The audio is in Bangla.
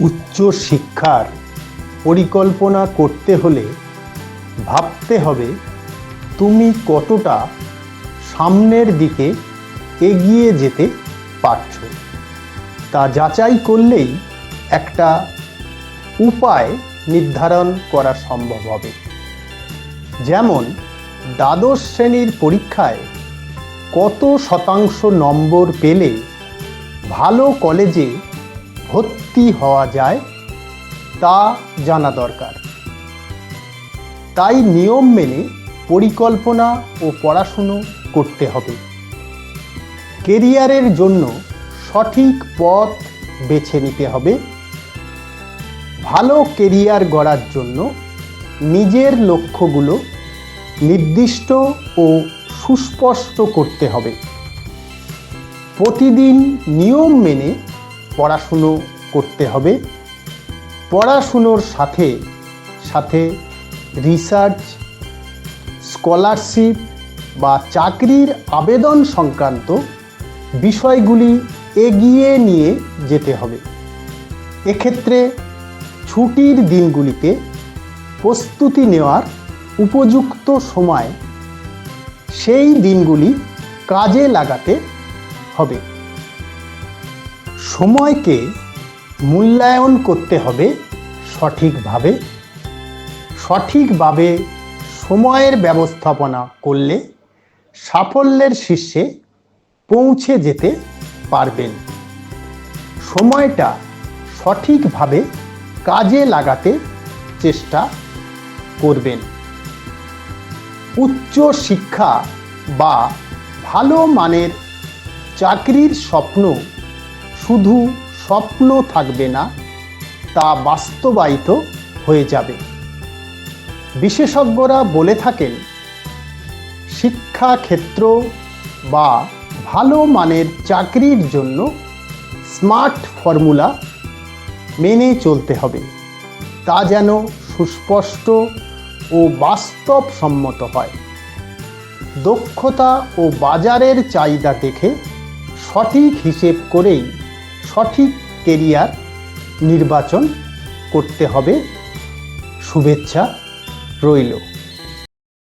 উচ্চ শিক্ষার পরিকল্পনা করতে হলে ভাবতে হবে তুমি কতটা সামনের দিকে এগিয়ে যেতে পারছ। তা যাচাই করলেই একটা উপায় নির্ধারণ করা সম্ভব হবে। যেমন, দ্বাদশ শ্রেণির পরীক্ষায় কত শতাংশ নম্বর পেলে ভালো কলেজে ভর্তি হওয়া যায়, তা জানা দরকার। তাই নিয়ম মেনে পরিকল্পনা ও পড়াশুনো করতে হবে। কেরিয়ারের জন্য সঠিক পথ বেছে নিতে হবে। ভালো কেরিয়ার গড়ার জন্য নিজের লক্ষ্যগুলো নির্দিষ্ট ও সুস্পষ্ট করতে হবে। প্রতিদিন নিয়ম মেনে পড়াশুনো করতে হবে। পড়াশুনোর সাথে সাথে রিসার্চ স্কলারশিপ বা চাকরির আবেদন সংক্রান্ত বিষয়গুলি এগিয়ে নিয়ে যেতে হবে। এক্ষেত্রে ছুটির দিনগুলিতে প্রস্তুতি নেওয়ার উপযুক্ত সময় সেই দিনগুলি কাজে লাগাতে হবে। সময়কে মূল্যায়ন করতে হবে সঠিকভাবে। সঠিকভাবে সময়ের ব্যবস্থাপনা করলে সাফল্যের শীর্ষে পৌঁছে যেতে পারবেন। সময়টা সঠিকভাবে কাজে লাগাতে চেষ্টা করবেন। উচ্চ শিক্ষা বা ভালো মানের চাকরির স্বপ্ন শুধু স্বপ্ন থাকবে না, তা বাস্তবায়িত হয়ে যাবে। বিশেষজ্ঞরা বলে থাকেন, শিক্ষাক্ষেত্র বা ভালো মানের চাকরির জন্য স্মার্ট ফর্মুলা মেনে চলতে হবে। তা যেন সুস্পষ্ট ও বাস্তবসম্মত হয়। দক্ষতা ও বাজারের চাহিদা দেখে সঠিক হিসেব করেই সঠিক কেরিয়ার নির্বাচন করতে হবে। শুভেচ্ছা রইল।